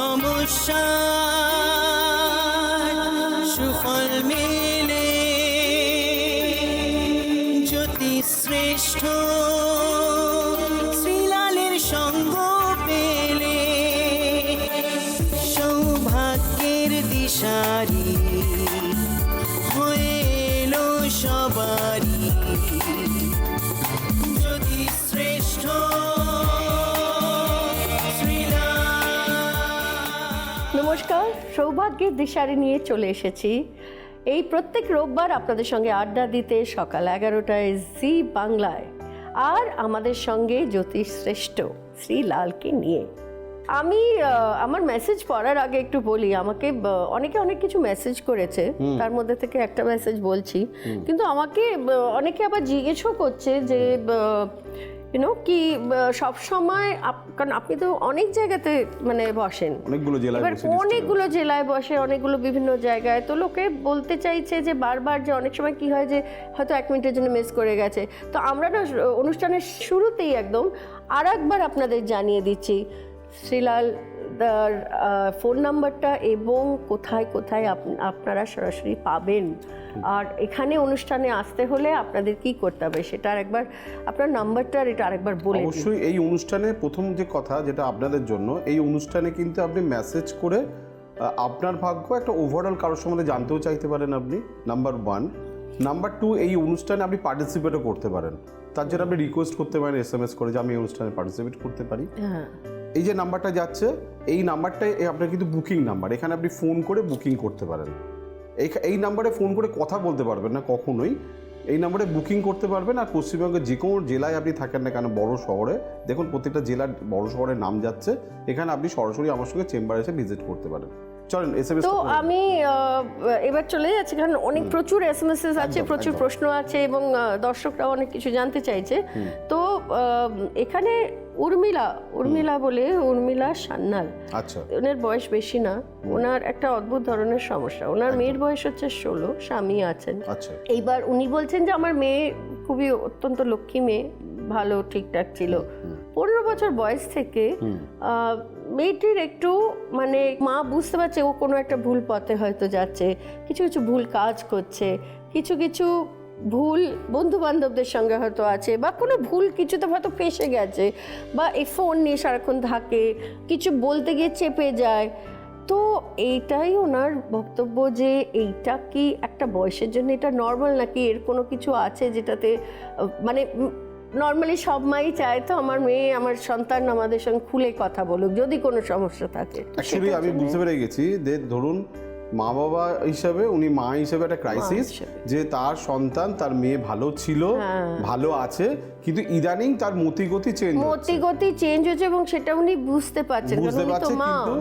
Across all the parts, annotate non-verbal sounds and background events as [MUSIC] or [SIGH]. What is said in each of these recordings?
সমস্যা। দিশারি নিয়ে চলে এসেছি। এই প্রত্যেক রোববার আপনাদের সঙ্গে আড্ডা দিতে সকাল এগারোটায় জি বাংলায়। আর আমাদের সঙ্গে জ্যোতিষ শ্রেষ্ঠ শ্রী লালকে নিয়ে। আমি আমার মেসেজ পড়ার আগে একটু বলি আমাকে অনেকে অনেক কিছু মেসেজ করেছে। তার মধ্যে থেকে একটা মেসেজ বলছি। কিন্তু আমাকে অনেকে আবার জিজ্ঞেসও করছে যে ইউনো কি সব সময় কারণ আপনি তো অনেক জায়গাতে মানে বসেন। অনেকগুলো জেলায় অনেকগুলো জেলায় বসে অনেকগুলো বিভিন্ন জায়গায়। তো লোকে বলতে চাইছে যে বারবার যে অনেক সময় কি হয় যে হয়তো এক মিনিটের জন্য মিস করে গেছে। তো আমরা না অনুষ্ঠানের শুরুতেই একদম আর একবার আপনাদের জানিয়ে দিচ্ছি শ্রীলাল ফোন নাম্বারটা এবং কোথায় কোথায় আপনারা সরাসরি পাবেন। আর এখানে অনুষ্ঠানে আসতে হলে আপনাদের কি করতে হবে? সেটা আরেকবার আপনার নাম্বারটা আর এটা আরেকবার বলে অবশ্যই এই অনুষ্ঠানে প্রথম যে কথা যেটা আপনাদের জন্য এই অনুষ্ঠানে কিন্তু আপনি মেসেজ করে আপনার ভাগ্য একটা ওভারঅল কারোর সম্বন্ধে জানতেও চাইতে পারেন আপনি নাম্বার ওয়ান নাম্বার টু এই অনুষ্ঠানে আপনি পার্টিসিপেটও করতে পারেন। তার জন্য আপনি রিকোয়েস্ট করতে পারেন এস এম এস করে যে আমি এই অনুষ্ঠানে পার্টিসিপেট করতে পারি। হ্যাঁ। এই যে নাম্বারটা যাচ্ছে এই নাম্বারটাই আপনার কিন্তু বুকিং নাম্বার এখানে আপনি ফোন করে বুকিং করতে পারেন। এই এই নাম্বারে ফোন করে কথা বলতে পারবেন না কখনোই। এই নাম্বারে বুকিং করতে পারবেন আর পশ্চিমবঙ্গের যে কোনো জেলায় আপনি থাকেন না কেন বড় শহরে। দেখুন প্রত্যেকটা জেলার বড় শহরের নাম যাচ্ছে। এখানে আপনি সরাসরি আমার সঙ্গে চেম্বারে এসে ভিজিট করতে পারেন। চলেন এস এম এস তো আমি এবার চলে যাচ্ছি কারণ অনেক প্রচুর এস এম এস আছে প্রচুর প্রশ্ন আছে এবং আহ, দর্শকরাও অনেক কিছু জানতে চাইছে। তো এখানে উর্মিলা উর্মিলা বলে উর্মিলা সান্যাল। আচ্ছা। ওনার বয়স বেশি না। ওনার একটা অদ্ভুত ধরনের সমস্যা। ওনার মেয়ের বয়স হচ্ছে ষোলো স্বামী আছেন। আচ্ছা। এইবার উনি বলছেন যে আমার মেয়ে খুবই অত্যন্ত লক্ষ্মী মেয়ে ভালো ঠিকঠাক ছিল। পনেরো বছর বয়স থেকে মেয়েটির একটু মানে মা বুঝতে পারছে ও কোনো একটা ভুল পথে হয়তো যাচ্ছে। কিছু কিছু ভুল কাজ করছে। কিছু কিছু ভুল বন্ধু বান্ধবদের সঙ্গে হয়তো আছে বা কোনো ভুল কিছুতে হয়তো ফেসে গেছে বা এই ফোন নিয়ে সারাক্ষণ থাকে কিছু বলতে গিয়ে চেপে যায়। তো এইটাই ওনার বক্তব্য যে এইটা কি একটা বয়সের জন্য এটা নর্মাল নাকি এর কোনো কিছু আছে যেটাতে মানে নর্মালি সব মাই চায়? তো আমার মেয়ে আমার সন্তান আমাদের সঙ্গে খুলে কথা বলুক যদি কোনো সমস্যা থাকে। আমি বুঝতে পেরে গেছি যে ধরুন মা বাবা হিসাবে উনি মা হিসাবে একটা ক্রাইসিস যে তার সন্তান তার মেয়ে ভালো ছিল ভালো আছে কিন্তু ইদানিং তার মতিগতি চেঞ্জ মতিগতি চেঞ্জ হয়েছে এবং সেটা উনি বুঝতে পারছেন বুঝতে পারছে কিন্তু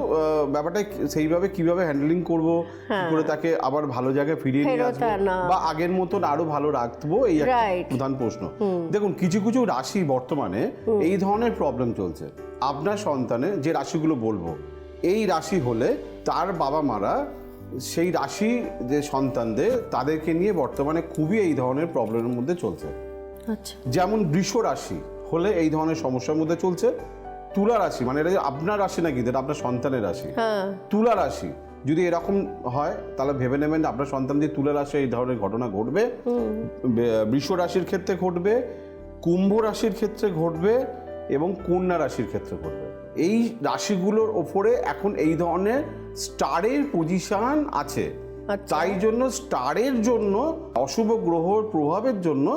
ব্যাপারটা সেইভাবে কীভাবে হ্যান্ডলিং করব কি করে তাকে আবার ভালো জায়গায় ফিরিয়ে নিয়ে আসব বা আগের মতন আরও ভালো রাখব এই একটা প্রধান প্রশ্ন। দেখুন কিছু কিছু রাশি বর্তমানে এই ধরনের প্রবলেম চলছে। আপনার সন্তানের যে রাশিগুলো বলব এই রাশি হলে তার বাবা মারা সেই রাশি যে সন্তানদের তাদেরকে নিয়ে বর্তমানে খুবই এই ধরনের প্রবলেমের মধ্যে চলছে। আচ্ছা। যেমন বৃষ রাশি হলে এই ধরনের সমস্যার মধ্যে চলছে। তুলা রাশি মানে এটা আপনার রাশি নাকি এটা আপনার সন্তানের রাশি? হ্যাঁ। তুলা রাশি যদি এরকম হয় তাহলে ভেবে নেবেন আপনার সন্তান যে তুলা রাশি এই ধরনের ঘটনা ঘটবে। বৃষ রাশির ক্ষেত্রে ঘটবে কুম্ভ রাশির ক্ষেত্রে ঘটবে এবং কন্যা রাশির ক্ষেত্রে ঘটবে। এই রাশিগুলোর ওপরে এখন এই ধরনের স্টারের পজিশন আছে। আচ্ছা। তাই জন্য স্টারের জন্য অশুভ গ্রহর প্রভাবের জন্য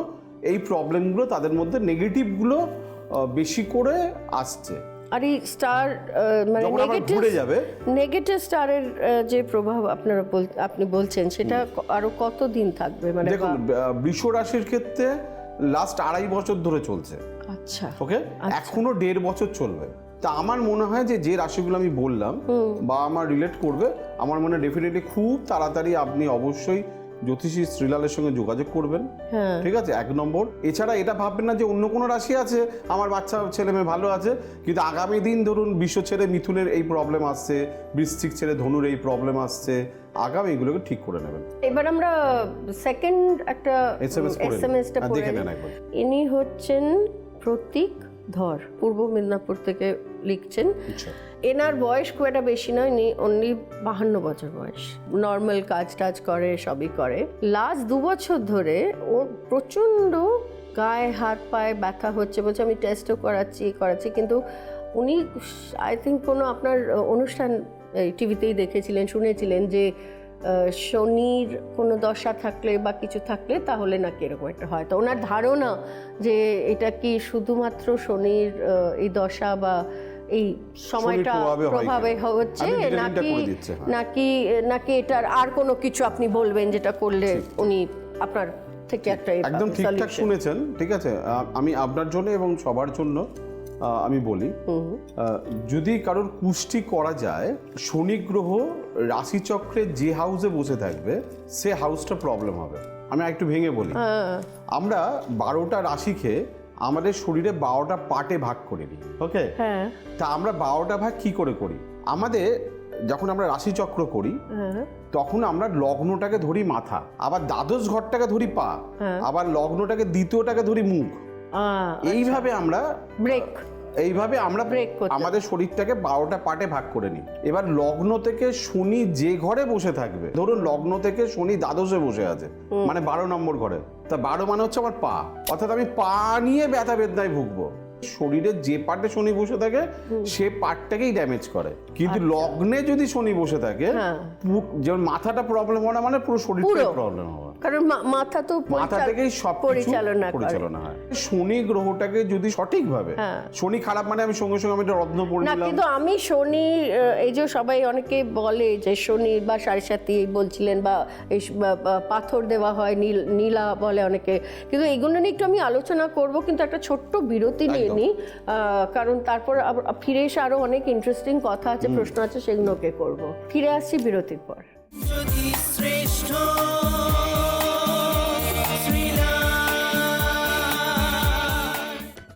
এই প্রবলেমগুলো তাদের মধ্যে নেগেটিভগুলো বেশি করে আসছে। আর এই স্টার মানে নেগেটিভ যাবে। নেগেটিভ স্টারের যে প্রভাব আপনারা আপনি বলছেন সেটা আরও কত দিন থাকবে? মানে দেখুন বৃষ রাশির ক্ষেত্রে লাস্ট আড়াই বছর ধরে চলছে। আচ্ছা। ওকে এখনও দেড় বছর চলবে। তা আমার মনে হয় যে যে রাশিগুলো আমি বললাম বা আমার রিলেট করবে আমার মনে ডেফিনেটলি খুব তাড়াতাড়ি আপনি অবশ্যই জ্যোতিষী শ্রীলালের সঙ্গে যোগাযোগ করবেন হ্যাঁ ঠিক আছে এক নম্বর এছাড়া এটা ভাববেন না যে অন্য কোনো রাশি আছে আমার বাচ্চা ছেলে মেয়ে ভালো আছে কিন্তু আগামী দিন ধরুন বিশ্ব ছেড়ে মিথুনের এই প্রবলেম আসছে বৃশ্চিক ছেড়ে ধনুর এই প্রবলেম আসছে আগামী এগুলোকে ঠিক করে নেবেন এবার আমরা সেকেন্ড একটা নিন। এসএমএসটা হ্যাঁ, দেখে। নেন একবার। ইনি হচ্ছেন প্রতীক ধর পূর্ব মেদিনীপুর থেকে লিখছেন। আচ্ছা। এনার বয়স খুব একটা বেশি নয় নি অনলি বাহান্ন বছর বয়স। নর্মাল কাজ টাজ করে সবই করে। লাস্ট দু বছর ধরে ও প্রচণ্ড গায়ে হাত পায়ে ব্যথা হচ্ছে বলছে আমি টেস্টও করাচ্ছি এ করাচ্ছি কিন্তু উনি আই থিঙ্ক কোনো আপনার অনুষ্ঠান টিভিতেই দেখেছিলেন শুনেছিলেন যে শনির কোনো দশা থাকলে বা কিছু থাকলে তাহলে নাকি এরকম একটা হয়। তো ওনার ধারণা যে এটা কি শুধুমাত্র শনির এই দশা বা এই সময়টা প্রভাবে? হচ্ছে নাকি হ্যাঁ। নাকি নাকি এটার আর কোনো কিছু আপনি বলবেন যেটা করলে উনি আপনার থেকে একটা একদম ঠিকঠাক শুনেছেন ঠিক আছে? আমি আপনার জন্য এবং সবার জন্য আমি বলি যদি কারোর কুষ্টি করা যায় শনি গ্রহ রাশিচক্রে যে হাউসে বসে থাকবে সে হাউসটা প্রবলেম হবে। আমি একটু ভেঙে বলি। হ্যাঁ। আমরা বারোটা রাশিকে আমাদের শরীরে বারোটা পার্টে ভাগ করে নিই ওকে হ্যাঁ। তা আমরা বারোটা ভাগ কি করে করি? আমাদের যখন আমরা রাশিচক্র করি হ্যাঁ। তখন আমরা লগ্নটাকে ধরি মাথা আবার দ্বাদশ ঘরটাকে ধরি পা হ্যাঁ। আবার লগ্নটাকে দ্বিতীয়টাকে ধরি মুখ। এইভাবে আমরা ব্রেক এইভাবে আমরা আমাদের শরীরটাকে বারোটা পার্টে ভাগ করে নিই। এবার লগ্ন থেকে শনি যে ঘরে বসে থাকবে ধরুন লগ্ন থেকে শনি দ্বাদশে বসে আছে মানে বারো নম্বর ঘরে তা বারো মানে হচ্ছে আমার পা অর্থাৎ আমি পা নিয়ে ব্যথা বেদনায় ভুগবো। শরীরের যে পার্টে শনি বসে থাকে সে পার্টটাকেই ড্যামেজ করে। কিন্তু লগ্নে যদি শনি বসে থাকে আচ্ছা। হ্যাঁ। যেমন মাথাটা প্রবলেম হয় না মানে পুরো শরীরটাই প্রবলেম হবে। কারণ মাথা তো মাথা থেকেই সব পরিচালনা পরিচালনা হয়। শনি গ্রহটাকে যদি সঠিকভাবে হ্যাঁ। শনি খারাপ মানে আমি সঙ্গে সঙ্গে আমি একটা রত্ন পড়ে না কিন্তু আমি শনি এই যে সবাই অনেকে বলে যে শনি বা সাড়ে সাথী বলছিলেন বা এই পাথর দেওয়া হয় নীল নীলা বলে অনেকে। কিন্তু এইগুলো নিয়ে একটু আমি আলোচনা করব কিন্তু একটা ছোট্ট বিরতি নিয়ে। নিই আহ, কারণ তারপর আবার ফিরে এসে আরও অনেক ইন্টারেস্টিং কথা আছে প্রশ্ন আছে সেগুলোকে করব। ফিরে আসছি বিরতির পর। যদি শ্রেষ্ঠ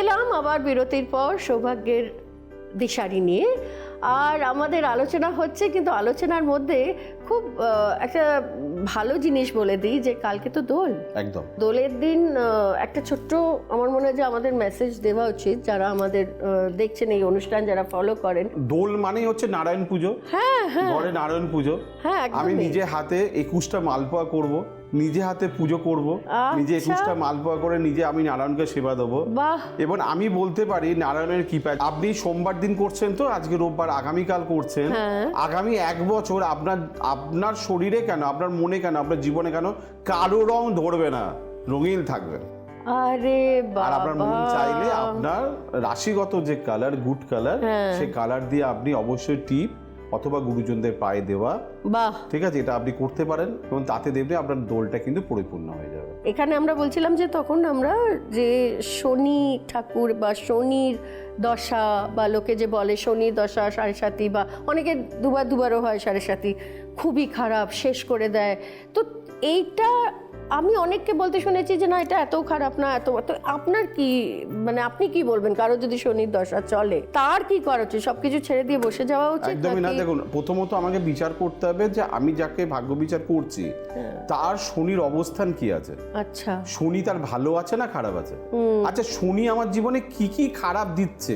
এলাম আবার বিরতির পর সৌভাগ্যের দিশারি নিয়ে। আর আমাদের আলোচনা হচ্ছে কিন্তু আলোচনার মধ্যে খুব একটা ভালো জিনিস বলে দিই যে কালকে তো দোল। একদম। দোলের দিন একটা ছোট্ট আমার মনে হয় যে আমাদের মেসেজ দেওয়া উচিত যারা আমাদের দেখছেন এই অনুষ্ঠান যারা ফলো করেন। দোল মানেই হচ্ছে নারায়ণ পুজো। হ্যাঁ হ্যাঁ। ঘরে নারায়ণ পুজো। হ্যাঁ আমি নিজে হাতে একুশটা মালপোয়া করব। নিজে হাতে পুজো করব নিজে আচ্ছা। একুশটা মালপোয়া করে নিজে আমি নারায়ণকে সেবা দেবো এবং আমি বলতে পারি নারায়ণের কৃপা আপনি সোমবার দিন করছেন তো আজকে রোববার আগামীকাল করছেন হ্যাঁ। আগামী এক বছর আপনার আপনার শরীরে কেন আপনার মনে কেন আপনার জীবনে কেন কারও রং ধরবে না রঙিন থাকবে আরে আর আপনার মন চাইলে আপনার রাশিগত যে কালার গুড কালার। সেই কালার দিয়ে আপনি অবশ্যই টিপ অথবা গুরুজনদের পায়ে দেওয়া। বাহ। ঠিক আছে এটা আপনি করতে পারেন এবং তাতে দেখবে আপনার দোলটা কিন্তু পরিপূর্ণ হয়ে যাবে। এখানে আমরা বলছিলাম যে তখন আমরা যে শনি ঠাকুর বা শনির দশা বা লোকে যে বলে শনি দশা সাড়ে সাতি বা অনেকে দুবার দুবারও হয় সাড়ে সাতি খুবই খারাপ শেষ করে দেয়। তো এইটা আমি অনেককে বলতে শুনেছি যে না এটা এত খারাপ না এত তো আপনার কি মানে আপনি কি বলবেন? কারও যদি শনির দশা চলে তার কি করা উচিত? সবকিছু ছেড়ে দিয়ে বসে যাওয়া উচিত একদমই না। দেখুন প্রথমত আমাকে বিচার করতে হবে যে আমি যাকে ভাগ্য বিচার করছি তার শনির অবস্থান কি আছে? আচ্ছা। শনি তার ভালো আছে না খারাপ আছে? আচ্ছা শনি আমার জীবনে কি কি খারাপ দিচ্ছে?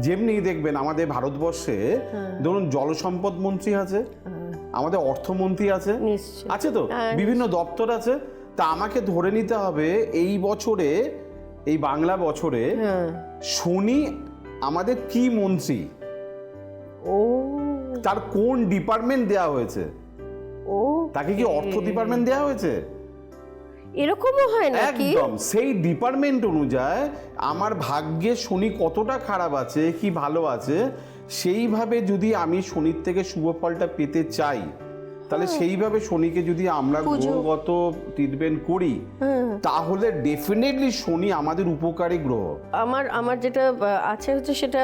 যেমনি দেখবেন আমাদের ভারতবর্ষে হ্যাঁ। ধরুন জলসম্পদ মন্ত্রী আছে আমাদের অর্থমন্ত্রী আছে আছে তো? হ্যাঁ, বিভিন্ন দপ্তর আছে। তা আমাকে ধরে নিতে হবে এই বছরে এই বাংলা বছরে হ্যাঁ। শনি আমাদের কি মন্ত্রী? ও। তার কোন ডিপার্টমেন্ট দেওয়া হয়েছে? ও তাকে কি অর্থ ডিপার্টমেন্ট দেওয়া হয়েছে? এরকমও হয় নাকি? একদম। সেই ডিপার্টমেন্ট অনুযায়ী আমার ভাগ্যে শনি কতটা খারাপ আছে, কি ভালো আছে, সেইভাবে যদি আমি শনির থেকে শুভ ফলটা পেতে চাই তাহলে সেইভাবে শনিকে যদি আমরা। গ্রহগত ট্রিটমেন্ট করি। তাহলে ডেফিনেটলি শনি আমাদের উপকারী গ্রহ আমার আমার যেটা আছে হচ্ছে সেটা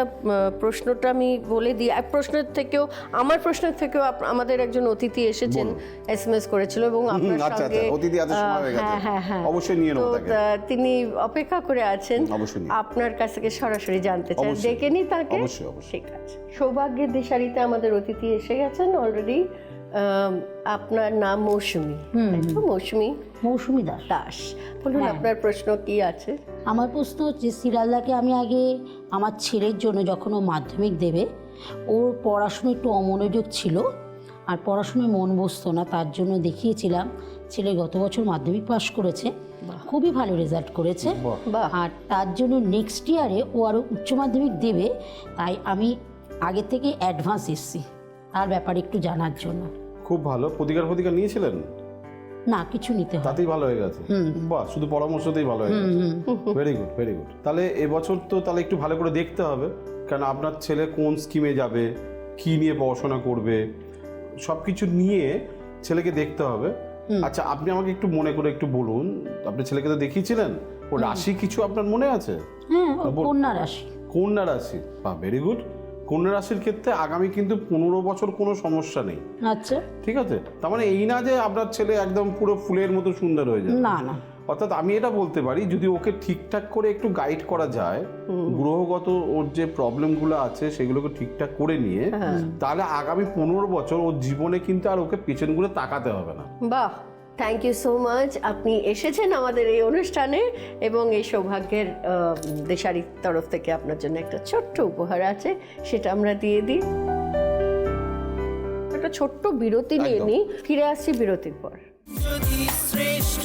প্রশ্নটা আমি বলে দিই এক প্রশ্নের থেকেও আমার প্রশ্নের থেকেও আমাদের একজন অতিথি এসেছেন এস এম এস করেছিল এবং আপনার আচ্ছা, সঙ্গে আচ্ছা, অতিথি এত সময় হয়ে গেছে। হ্যাঁ হ্যাঁ হ্যাঁ অবশ্যই নিয়ে নেব তাকে। তিনি অপেক্ষা করে আছেন আপনার কাছ থেকে সরাসরি জানতে চাই অবশ্যই। ডেকে নি তাকে অবশ্যই, অবশ্যই। ঠিক আছে সৌভাগ্যের দিশারিতে আমাদের অতিথি এসে গেছেন অলরেডি আপনার নাম মৌসুমি? মৌসুমি? মৌসুমি দাস। দাস। বলুন হ্যাঁ। আপনার প্রশ্ন কি আছে? আমার প্রশ্ন হচ্ছে সিরালদাকে আমি আগে আমার ছেলের জন্য যখন ও মাধ্যমিক দেবে ওর পড়াশুনো একটু অমনোযোগ ছিল আর পড়াশুনোয় মন বসতো না তার জন্য দেখিয়েছিলাম ছেলে গত বছর মাধ্যমিক পাশ করেছে খুবই ভালো রেজাল্ট করেছে। আর তার জন্য নেক্সট ইয়ারে ও আরও উচ্চ মাধ্যমিক দেবে তাই আমি আগে থেকে অ্যাডভান্স এসছি তার ব্যাপারে একটু জানার জন্য। খুব ভালো। প্রতিকার প্রতিকার নিয়েছিলেন? না কিছু নিতে হবে তাতেই ভালো হয়ে গেছে? বাহ শুধু পরামর্শতেই ভালো হয়ে গেছে। ভেরি গুড ভেরি গুড তাহলে এবছর তো তাহলে একটু ভালো করে দেখতে হবে কারণ আপনার ছেলে কোন স্কিমে যাবে কি নিয়ে পড়াশোনা করবে সব কিছু নিয়ে ছেলেকে দেখতে হবে। আচ্ছা আপনি আমাকে একটু মনে করে একটু বলুন আপনি ছেলেকে তো দেখিয়েছিলেন ও রাশি কিছু আপনার মনে আছে? হ্যাঁ। কন্যা রাশি। কন্যা রাশি বাহ ভেরি গুড কন্যা রাশির ক্ষেত্রে আগামী কিন্তু পনেরো বছর কোনো সমস্যা নেই। আচ্ছা। ঠিক আছে? তার মানে এই না যে আপনার ছেলে একদম পুরো ফুলের মতো সুন্দর হয়ে যাবে। না না। অর্থাৎ আমি এটা বলতে পারি যদি ওকে ঠিকঠাক করে একটু গাইড করা যায় গ্রহগত ওর যে প্রবলেমগুলো আছে সেগুলোকে ঠিকঠাক করে নিয়ে তাহলে আগামী পনেরো বছর ওর জীবনে কিন্তু আর ওকে পেছন ঘুরে তাকাতে হবে না। বাহ! থ্যাংক ইউ সো মাচ আপনি এসেছেন আমাদের এই অনুষ্ঠানে এবং এই সৌভাগ্যের দেশারির তরফ থেকে আপনার জন্য একটা ছোট্ট উপহার আছে সেটা আমরা দিয়ে দিই। একটা ছোট্ট বিরতি নিয়ে। নিই ফিরে আসছি বিরতির পর। শ্রেষ্ঠ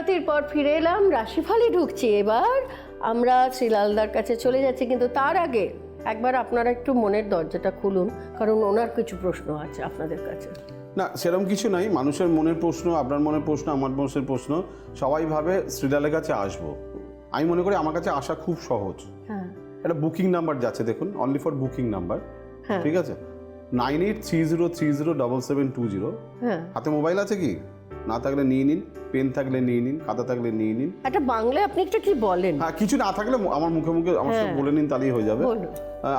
বিরতির পর ফিরে এলাম রাশিফলে ঢুকছি। এবার আমরা শ্রীলালদার কাছে চলে যাচ্ছি কিন্তু তার আগে একবার আপনারা একটু মনের দরজাটা খুলুন কারণ ওনার কিছু প্রশ্ন আছে আপনাদের কাছে। না সেরকম কিছু নাই। মানুষের মনের প্রশ্ন আপনার মনের প্রশ্ন আমার মনের প্রশ্ন সবাই ভাবে শ্রীলালের কাছে আসব। আমি মনে করি আমার কাছে আসা খুব সহজ। হ্যাঁ। একটা বুকিং নাম্বার যাচ্ছে দেখুন অনলি ফর বুকিং নাম্বার। হ্যাঁ। ঠিক আছে? Nine eight three zero three zero double seven two zero. হ্যাঁ। হাতে মোবাইল আছে কি? না থাকলে নিয়ে নিন পেন থাকলে নিয়ে নিন খাতা থাকলে নিয়ে নিন। একটা বাংলায় আপনি একটা কি বলেন? হ্যাঁ কিছু না থাকলে আমার মুখে মুখে আমার সাথে বলে নিন তাহলেই হয়ে যাবে।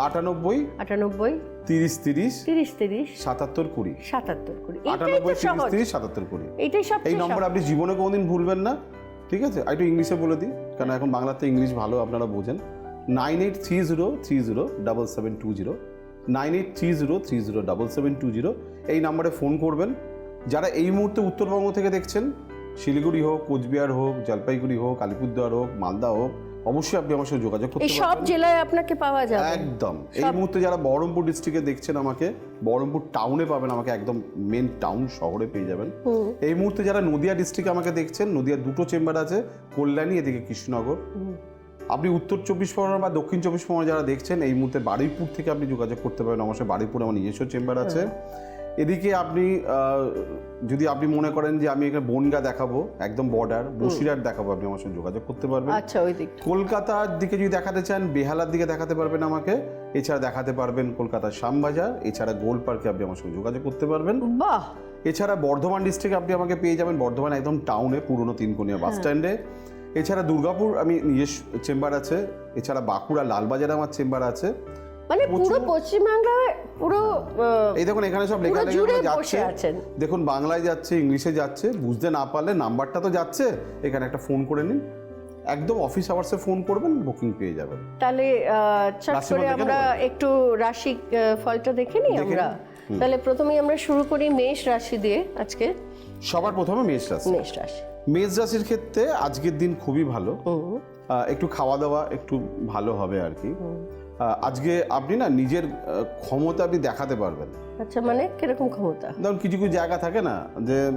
আটানব্বই আটানব্বই তিরিশ তিরিশ তিরিশ তিরিশ সাতাত্তর কুড়ি। সাতাত্তর কুড়ি। আটানব্বই তিরিশ তিরিশ সাতাত্তর কুড়ি। এটাই এই সবচেয়ে নম্বর আপনি জীবনে কোনোদিন ভুলবেন না ঠিক আছে? একটু ইংলিশে বলে দিই কারণ এখন বাংলাতে ইংলিশ ভালো আপনারা বোঝেন। Nine eight three zero three zero double seven two zero. Nine eight three zero three zero double seven two zero. এই নাম্বারে ফোন করবেন যারা এই মুহূর্তে উত্তরবঙ্গ থেকে দেখছেন শিলিগুড়ি হোক কোচবিহার হোক জলপাইগুড়ি হোক আলিপুরদুয়ার হোক মালদা হোক অবশ্যই আপনি আমার সঙ্গে যোগাযোগ এই করতে সব জেলায় আপনাকে পাওয়া যাবে। একদম। এই মুহূর্তে যারা বহরমপুর ডিস্ট্রিক্টে দেখছেন আমাকে বহরমপুর টাউনে পাবেন আমাকে একদম মেন টাউন শহরে পেয়ে যাবেন। এই মুহূর্তে যারা নদিয়া ডিস্ট্রিক্টে আমাকে দেখছেন নদিয়ার দুটো চেম্বার আছে কল্যাণী এদিকে কৃষ্ণনগর। আপনি উত্তর চব্বিশ পরগনা বা দক্ষিণ চব্বিশ পরগনা যারা দেখছেন এই মুহূর্তে বারুইপুর থেকে আপনি যোগাযোগ করতে পারেন অবশ্যই বারুইপুর আমার নিজস্ব চেম্বার আছে। এদিকে আপনি যদি আপনি মনে করেন যে আমি এখানে বনগা দেখাবো একদম বর্ডার বসিরহাট দেখাবো আপনি আমার সঙ্গে যোগাযোগ করতে পারবেন। আচ্ছা ওই দিক। কলকাতার দিকে যদি দেখাতে চান বেহালার দিকে দেখাতে পারবেন আমাকে এছাড়া দেখাতে পারবেন কলকাতার শ্যামবাজার এছাড়া গোল পার্কে আপনি আমার সঙ্গে যোগাযোগ করতে পারবেন। বাহ! এছাড়া বর্ধমান ডিস্ট্রিক্টে আপনি আমাকে পেয়ে যাবেন বর্ধমান একদম টাউনে পুরনো তিনকোনিয়া বাস স্ট্যান্ডে এছাড়া দুর্গাপুর আমি নিজস্ব চেম্বার আছে। এছাড়া বাঁকুড়া লালবাজারে আমার চেম্বার আছে। মানে পুরো পশ্চিমবাংলায় পুরো এই দেখুন এখানে সব লেখা লেখা যাচ্ছে। দেখুন বাংলায় যাচ্ছে ইংলিশে যাচ্ছে বুঝতে না পারলে নাম্বারটা তো যাচ্ছে। এখানে একটা ফোন করে নিন। একদম অফিস আওয়ার্সে ফোন করবেন বুকিং পেয়ে যাবেন। তাহলে চট করে আমরা একটু রাশি ফলটা দেখে নিই আমরা? তাহলে প্রথমেই আমরা শুরু করি মেষ রাশি দিয়ে আজকে। সবার প্রথমে মেষ রাশি। মেষ রাশি। মেষ রাশির ক্ষেত্রে আজকের দিন খুবই ভালো। একটু খাওয়া দাওয়া একটু ভালো হবে আর কি। আজকে আপনি না নিজের ক্ষমতা আপনি দেখাতে পারবেন। আচ্ছা মানে কীরকম ক্ষমতা? ধরুন কিছু কিছু জায়গা থাকে না যে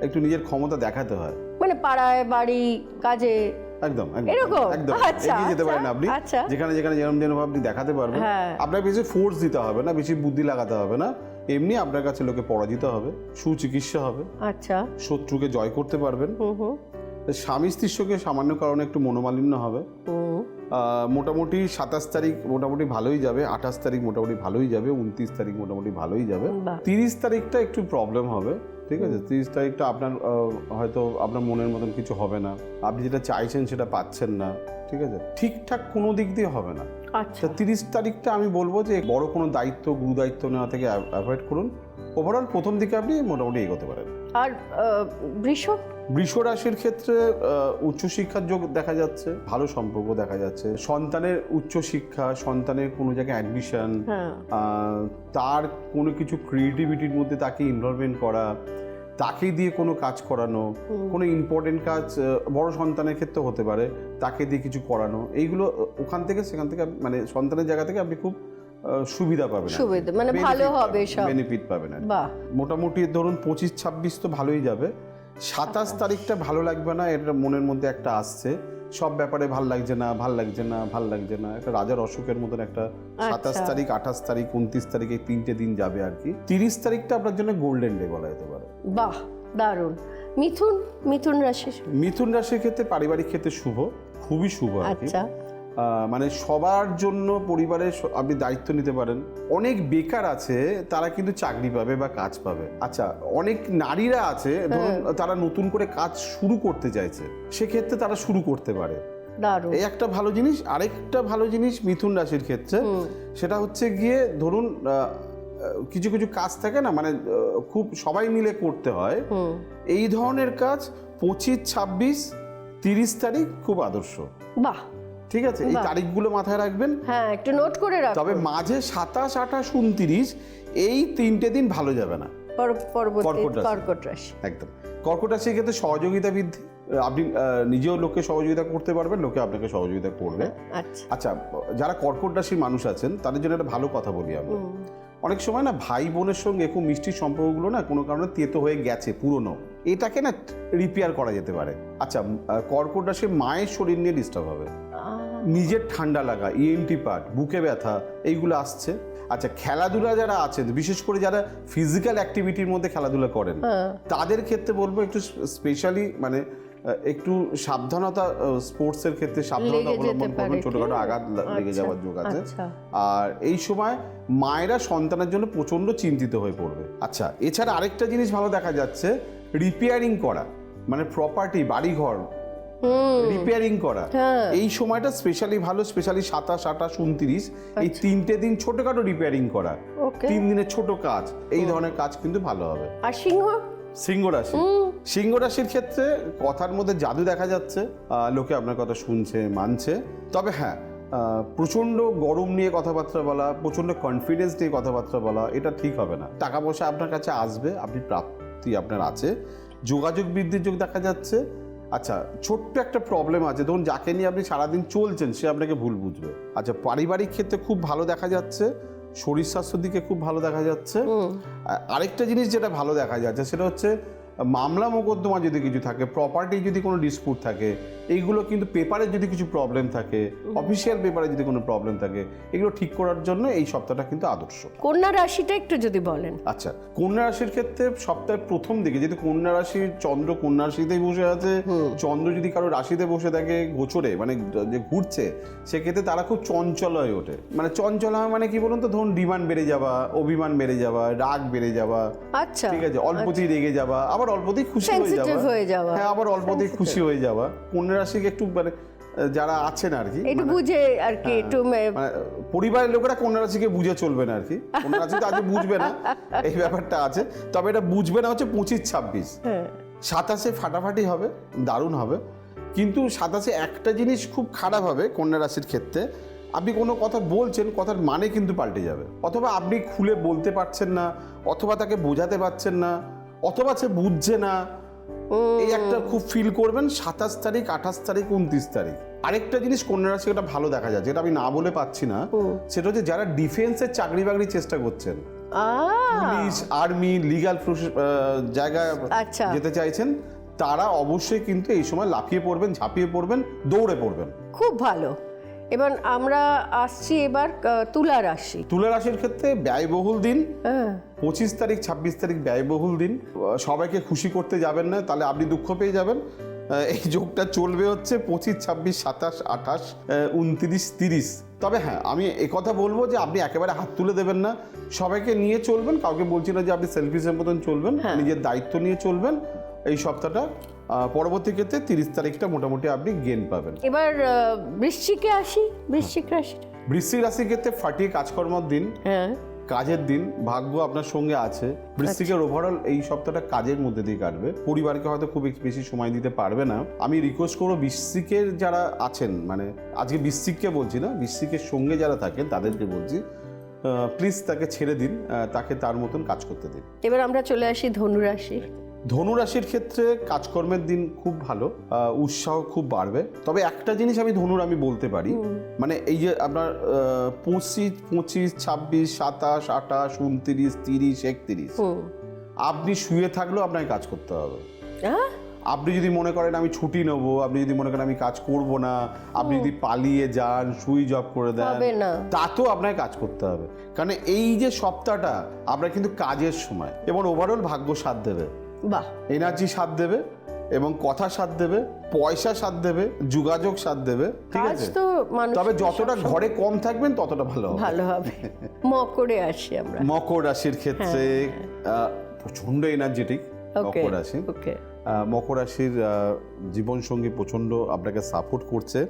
একটু নিজের ক্ষমতা দেখাতে হয়। মানে পাড়ায় বাড়ি কাজে? একদম একদম এরকম? একদম। আচ্ছা, এগিয়ে যেতে পারেন আচ্ছা, আপনি। আচ্ছা। যেখানে যেখানে যেরকম যেরকম আপনি দেখাতে পারবেন হ্যাঁ। আপনার বেশি ফোর্স দিতে হবে না বেশি বুদ্ধি লাগাতে হবে না। এমনি আপনার কাছে লোকে পরাজিত হবে সুচিকিৎসা হবে। আচ্ছা। শত্রুকে জয় করতে পারবেন। স্বামী স্ত্রীর সঙ্গে সামান্য কারণে একটু মনোমালিন্য হবে। মোটামুটি সাতাশ তারিখ মোটামুটি ভালোই যাবে আঠাশ তারিখ মোটামুটি ভালোই যাবে উনত্রিশ তারিখ মোটামুটি ভালোই যাবে। তিরিশ তারিখটা একটু প্রবলেম হবে ঠিক আছে? তিরিশ তারিখটা আপনার হয়তো আপনার মনের মতন কিছু হবে না। আপনি যেটা চাইছেন সেটা পাচ্ছেন না ঠিক আছে? ঠিকঠাক কোনো দিক দিয়ে হবে না। আচ্ছা। তিরিশ তারিখটা আমি বলব যে বড় কোনো দায়িত্ব গুরু দায়িত্ব নেওয়া থেকে অ্যাভয়েড করুন। ওভারঅল প্রথম দিকে আপনি মোটামুটি এগোতে পারেন। আর বৃষ? বৃষ রাশির ক্ষেত্রে উচ্চশিক্ষার যোগ দেখা যাচ্ছে ভালো সম্পর্ক দেখা যাচ্ছে। সন্তানের উচ্চশিক্ষা সন্তানের কোনো জায়গায় অ্যাডমিশন তার কোনো কিছু ক্রিয়েটিভিটির মধ্যে তাকে ইনভলভমেন্ট করা তাকে দিয়ে কোনো কাজ করানো কোনো ইম্পর্টেন্ট কাজ বড় সন্তানের ক্ষেত্রে হতে পারে তাকে দিয়ে কিছু করানো এইগুলো ওখান থেকে সেখান থেকে মানে সন্তানের জায়গা থেকে আপনি খুব সুবিধা পাবেন আর কি। সুবিধা, মানে ভালো হবে সব। বেনিফিট কি। বাহ। মোটামুটি ধরুন পঁচিশ ছাব্বিশ তো ভালোই যাবে। সাতাশ তারিখটা ভালো লাগবে না এটা মনের মধ্যে একটা আসছে। সব ব্যাপারে ভালো লাগছে না ভালো লাগছে না ভালো লাগছে না। একটা রাজার অসুখের মতন একটা সাতাশ আচ্ছা। তারিখ আঠাশ তারিখ উনত্রিশ তারিখ এই তিনটে দিন যাবে আর কি। তিরিশ তারিখটা আপনার জন্য গোল্ডেন ডে বলা যেতে পারে। বাহ দারুণ। মিথুন মিথুন রাশির? মিথুন রাশির ক্ষেত্রে পারিবারিক ক্ষেত্রে শুভ খুবই শুভ আর কি। আচ্ছা। মানে সবার জন্য পরিবারে আপনি দায়িত্ব নিতে পারেন। অনেক বেকার আছে তারা কিন্তু চাকরি পাবে বা কাজ পাবে। আচ্ছা অনেক নারীরা আছে ধরুন তারা নতুন করে কাজ শুরু করতে চাইছে। সেক্ষেত্রে তারা শুরু করতে পারে। এই একটা ভালো জিনিস আরেকটা ভালো জিনিস মিথুন রাশির ক্ষেত্রে সেটা হচ্ছে গিয়ে ধরুন কিছু কিছু কাজ থাকে না মানে খুব সবাই মিলে করতে হয়। এই ধরনের কাজ পঁচিশ ছাব্বিশ তিরিশ তারিখ খুব আদর্শ। বাহ! ঠিক আছে? এই তারিখগুলো মাথায় রাখবেন। হ্যাঁ একটু নোট করে রাখুন। তবে মাঝে সাতাশ আঠাশ উনত্রিশ এই তিনটে দিন ভালো যাবে না। কর্কট রাশি। একদম। কর্কট রাশির ক্ষেত্রে সহযোগিতা বৃদ্ধি। আপনি নিজেও লোককে সহযোগিতা করতে পারবেন লোকে আপনাকে সহযোগিতা করবে। আচ্ছা। আচ্ছা যারা কর্কট রাশির মানুষ আছেন তাদের জন্য একটা ভালো কথা বলি আমি অনেক সময় না ভাই বোনের সঙ্গে খুব মিষ্টি সম্পর্কগুলো না কোনো কারণে তেতো হয়ে গেছে পুরনো। এটাকে না রিপেয়ার করা যেতে পারে। আচ্ছা কর্কট রাশির মায়ের শরীর নিয়ে ডিস্টার্ব হবে। নিজের ঠান্ডা লাগা ইএনটি পার্ট বুকে ব্যথা এইগুলো আসছে। আচ্ছা খেলাধুলা যারা আছেন বিশেষ করে যারা ফিজিক্যাল অ্যাক্টিভিটির মধ্যে খেলাধুলা করেন হ্যাঁ। তাদের ক্ষেত্রে বলব একটু স্পেশালি মানে একটু সাবধানতা স্পোর্টসের ক্ষেত্রে সাবধানতা অবলম্বন করবেন ছোটখাটো আঘাত লেগে আচ্ছা, যাওয়ার যোগ আছে। আচ্ছা। আর এই সময় মায়েরা সন্তানের জন্য প্রচণ্ড চিন্তিত হয়ে পড়বে। আচ্ছা এছাড়া আরেকটা জিনিস ভালো দেখা যাচ্ছে রিপেয়ারিং করা মানে প্রপার্টি বাড়িঘর। রিপেয়ারিং করা। হ্যাঁ। এই সময়টা স্পেশালি ভালো স্পেশালি সাতাশ আঠাশ উনত্রিশ এই তিনটে দিন ছোটখাটো রিপেয়ারিং করা। তিন দিনের ছোট কাজ এই ধরনের কাজ কিন্তু ভালো হবে। আর সিংহ? সিংহ রাশি। সিংহ রাশির ক্ষেত্রে কথার মধ্যে জাদু দেখা যাচ্ছে লোকে আপনার কথা শুনছে মানছে। তবে হ্যাঁ প্রচণ্ড গরম নিয়ে কথাবার্তা বলা প্রচণ্ড কনফিডেন্স নিয়ে কথাবার্তা বলা এটা ঠিক হবে না। টাকা পয়সা আপনার কাছে আসবে আপনি প্রাপ্তি আপনার আছে। যোগাযোগ বৃদ্ধির যোগ দেখা যাচ্ছে। আচ্ছা ছোট্ট একটা প্রবলেম আছে। ধরুন যাকে নিয়ে আপনি সারাদিন চলছেন সে আপনাকে ভুল বুঝবে। আচ্ছা পারিবারিক ক্ষেত্রে খুব ভালো দেখা যাচ্ছে। শরীর স্বাস্থ্যের দিকে খুব ভালো দেখা যাচ্ছে। আরেকটা জিনিস যেটা ভালো দেখা যাচ্ছে সেটা হচ্ছে মামলা মোকদ্দমা যদি কিছু থাকে প্রপার্টি যদি কোনো ডিসপুট থাকে এইগুলো কিন্তু পেপারে যদি কিছু প্রবলেম থাকে অফিসিয়াল পেপারে যদি কোনো প্রবলেম থাকে এগুলো ঠিক করার জন্য এই সপ্তাহটা কিন্তু আদর্শ। কন্যা রাশিটা একটু যদি বলেন। আচ্ছা কন্যা রাশির ক্ষেত্রে সপ্তাহের প্রথম দিকে যদি কন্যা রাশির চন্দ্র কন্যা রাশিতেই বসে আছে চন্দ্র যদি কারও রাশিতে বসে থাকে গোচরে মানে যে ঘুরছে সেক্ষেত্রে তারা খুব চঞ্চল হয়ে ওঠে। মানে চঞ্চল হয় মানে কি বলুন তো? ধরুন ডিমান্ড বেড়ে যাওয়া অভিমান বেড়ে যাওয়া রাগ বেড়ে যাওয়া আচ্ছা ঠিক আছে অল্পতেই রেগে যাওয়া আবার অল্পতেই খুশি হয়ে যাওয়া। হয়ে। হ্যাঁ আবার অল্পতেই খুশি হয়ে যাওয়া। কন্যা রাশিকে একটু মানে যারা আছেন আর কি একটু মানে- বুঝে আর কি একটু মানে পরিবারের লোকেরা কন্যা রাশিকে বুঝে চলবে না আর কি। কন্যা রাশি তো আজ বুঝবে না [LAUGHS] এই ব্যাপারটা আছে। তবে এটা বুঝবে না হচ্ছে পঁচিশ ছাব্বিশ। হ্যাঁ। সাতাশে ফাটাফাটি হবে দারুণ হবে। কিন্তু সাতাশে একটা জিনিস খুব খারাপ হবে কন্যা রাশির ক্ষেত্রে। আপনি কোনো কথা বলছেন কথার মানে কিন্তু পাল্টে যাবে। অথবা আপনি খুলে বলতে পারছেন না অথবা তাকে বোঝাতে পারছেন না অথবা সে বুঝছে না। এই একটা খুব ফিল করবেন সাতাশ তারিখ আঠাশ তারিখ উনত্রিশ তারিখ। আরেকটা জিনিস কন্যা রাশি এটা ভালো দেখা যায় যেটা আমি না বলে পাচ্ছি না। সেটা হচ্ছে যারা ডিফেন্সের চাকরি বাকরির চেষ্টা করছেন। পুলিশ আর্মি লিগাল জায়গায় আচ্ছা। যেতে চাইছেন তারা অবশ্যই কিন্তু এই সময় লাফিয়ে পড়বেন ঝাঁপিয়ে পড়বেন দৌড়ে পড়বেন। খুব ভালো। এবার আমরা আসছি এবার তুলা রাশি। তুলা রাশির ক্ষেত্রে ব্যয়বহুল দিন। হ্যাঁ। পঁচিশ তারিখ ছাব্বিশ তারিখ ব্যয়বহুল দিন। সবাইকে খুশি করতে যাবেন না তাহলে আপনি দুঃখ পেয়ে যাবেন। এই যোগটা চলবে হচ্ছে পঁচিশ ছাব্বিশ সাতাশ আঠাশ উনত্রিশ তিরিশ। তবে হ্যাঁ আমি একথা বলব যে আপনি একেবারে হাত তুলে দেবেন না। সবাইকে নিয়ে চলবেন কাউকে বলছি না যে আপনি সেলফিসের মতন চলবেন নিজের দায়িত্ব নিয়ে চলবেন। এই সপ্তাহটা পরবর্তী ক্ষেত্রে তিরিশ তারিখটা মোটামুটি আপনি গেন পাবেন। এবার বৃশ্চিকে আসি বৃশ্চিক রাশি বৃশ্চিক রাশির ক্ষেত্রে ফাটিয়ে কাজকর্মর দিন হ্যাঁ। কাজের দিন ভাগ্য আপনার সঙ্গে আছে। বৃশ্চিকের ওভারঅল এই সপ্তাহটা কাজের মধ্যে দিয়ে কাটবে। পরিবারকে হয়তো খুব বেশি সময় দিতে পারবে না। আমি রিকোয়েস্ট করব বৃশ্চিকের যারা আছেন মানে আজকে বৃশ্চিককে বলছি না বৃশ্চিকের সঙ্গে যারা থাকেন তাদেরকে বলছি প্লিজ তাকে ছেড়ে দিন তাকে তার মতন কাজ করতে দিন। এবার আমরা চলে আসি ধনুরাশি ধনুরাশির ক্ষেত্রে কাজকর্মের দিন খুব ভালো উৎসাহ খুব বাড়বে। তবে একটা জিনিস আমি ধনুর আমি বলতে পারি মানে এই যে আপনার পঁচিশ পঁচিশ ছাব্বিশ সাতাশ আঠাশ উনত্রিশ তিরিশ একত্রিশ আপনি শুয়ে থাকলেও আপনাকে কাজ করতে হবে। আপনি যদি মনে করেন আমি ছুটি নেব আপনি যদি মনে করেন আমি কাজ করব না আপনি যদি পালিয়ে যান সুই জব করে দেন। তাতেও আপনাকে কাজ করতে হবে। কারণ এই যে সপ্তাহটা আপনার কিন্তু কাজের সময় এবং ওভারঅল ভাগ্য সাথ দেবে। বাহ। এনার্জি সাথ দেবে এবং কথা সাথ দেবে পয়সা সাথ দেবে যোগাযোগ সাথ দেবে ঠিক আছে? তো তবে যতটা ঘরে কম থাকবেন ততটা ভালো হবে। ভালো হবে। মকরে আসি আমরা। মকর রাশির ক্ষেত্রে আহ, প্রচণ্ড এনার্জেটিক মকর রাশি। ওকে মকর রাশির জীবনসঙ্গী প্রচণ্ড আপনাকে সাপোর্ট করছে।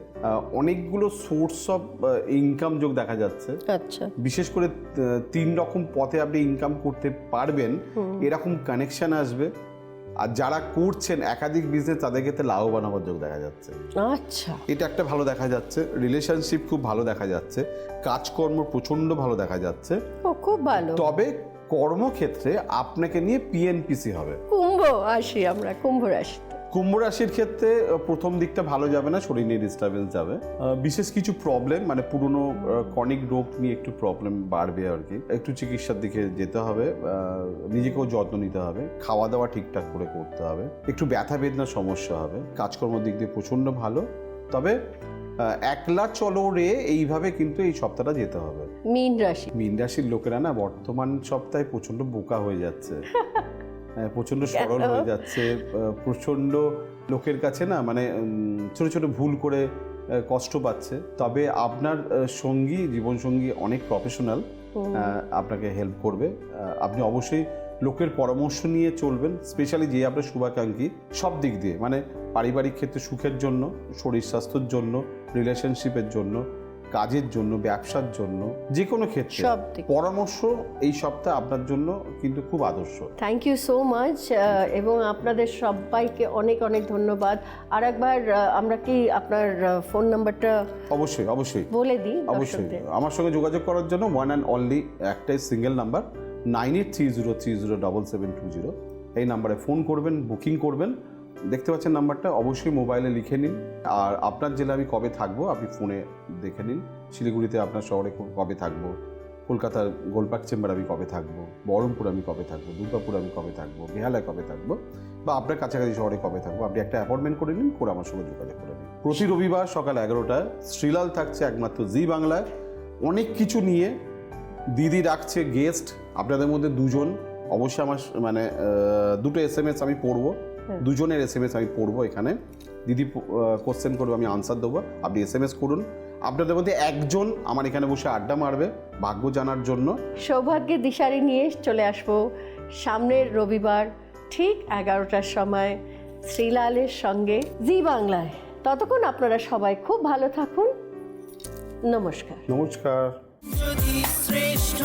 অনেকগুলো সোর্স অফ ইনকাম যোগ দেখা যাচ্ছে। আচ্ছা। বিশেষ করে তিন রকম পথে আপনি ইনকাম করতে পারবেন। এরকম কানেকশন আসবে। আর যারা করছেন একাধিক বিজনেস তাদের ক্ষেত্রে লাভবান হওয়ার যোগ দেখা যাচ্ছে। আচ্ছা। এটা একটা ভালো দেখা যাচ্ছে। রিলেশনশিপ খুব ভালো দেখা যাচ্ছে। কাজকর্ম প্রচণ্ড ভালো দেখা যাচ্ছে। ও খুব ভালো। তবে কর্মক্ষেত্রে আপনাকে নিয়ে পিএনপিসি হবে। কুম্ভ আসি আমরা কুম্ভ রাশিতে কুম্ভ রাশির ক্ষেত্রে প্রথম দিকটা ভালো যাবে না শরীর নিয়ে ডিস্টারবেন্স যাবে। বিশেষ কিছু প্রবলেম মানে পুরনো কনিক রোগ নিয়ে একটু প্রবলেম বাড়বে আর কি। একটু চিকিৎসার দিকে যেতে হবে নিজেকেও যত্ন নিতে হবে খাওয়া দাওয়া ঠিকঠাক করে করতে হবে। একটু ব্যথা বেদনার সমস্যা হবে কাজকর্ম দিক দিয়ে প্রচণ্ড ভালো। তবে একলা চলো রে এইভাবে কিন্তু এই সপ্তাহটা যেতে হবে। মীন রাশি। মীন রাশির লোকেরা না বর্তমান সপ্তাহে প্রচণ্ড বোকা হয়ে যাচ্ছে। [LAUGHS] হ্যাঁ, প্রচণ্ড সরল হয়ে যাচ্ছে। প্রচণ্ড লোকের কাছে না মানে ছোট ছোট ভুল করে কষ্ট পাচ্ছে। তবে আপনার সঙ্গী জীবন সঙ্গী অনেক প্রফেশনাল আপনাকে হেল্প করবে। আপনি অবশ্যই লোকের পরামর্শ নিয়ে চলবেন স্পেশালি যে আপনার শুভাকাঙ্ক্ষী সব দিক দিয়ে। মানে পারিবারিক ক্ষেত্রে সুখের জন্য শরীর স্বাস্থ্যের জন্য রিলেশনশিপের জন্য কাজের জন্য ব্যবসার জন্য যে কোনো ক্ষেত্রে পরামর্শ এই সপ্তাহ আপনার জন্য কিন্তু খুব আদর্শ। থ্যাংক ইউ সো মাচ এবং আপনাদের সবাইকে অনেক অনেক ধন্যবাদ। আর একবার আমরা কি আপনার ফোন নাম্বারটা অবশ্যই অবশ্যই। বলে দিই অবশ্যই। আমার সঙ্গে যোগাযোগ করার জন্য ওয়ান অ্যান্ড অনলি একটাই single number nine eight three zero three zero double seven two zero. এই নাম্বারে ফোন করবেন, বুকিং করবেন। দেখতে পাচ্ছেন নাম্বারটা, অবশ্যই মোবাইলে লিখে নিন। আর আপনার জেলা আমি কবে থাকব, আপনি ফোনে দেখে নিন। শিলিগুড়িতে আপনার শহরে কবে থাকব? কলকাতার গোলপাক চেম্বার আমি কবে থাকব? বহরমপুর আমি কবে থাকব? দুর্গাপুর আমি কবে থাকব? বেহালায় কবে থাকব? বা আপনার কাছাকাছি শহরে কবে থাকব? আপনি একটা অ্যাপয়েন্টমেন্ট করে নিন, করে আমার সঙ্গে যোগাযোগ করে নিন। প্রতি রবিবার সকাল এগারোটায় শ্রীলাল থাকছে একমাত্র জি বাংলায়। অনেক কিছু নিয়ে দিদি রাখছে গেস্ট আপনাদের মধ্যে দুজন। অবশ্যই আমার মানে দুটো এস এম এস আমি পড়ব। দুজনের এস এম এস আমি পড়ব এখানে। দিদি কোশ্চেন করবে আমি আনসার দেবো। আপনি এস এম এস করুন। আপনাদের মধ্যে একজন আমার এখানে বসে আড্ডা মারবে ভাগ্য জানার জন্য। সৌভাগ্যের দিশারি নিয়ে চলে আসব সামনের রবিবার ঠিক এগারোটার সময় শ্রীলালের সঙ্গে জি বাংলায়। ততক্ষণ আপনারা সবাই খুব ভালো থাকুন। নমস্কার। নমস্কার। যদি শ্রেষ্ঠ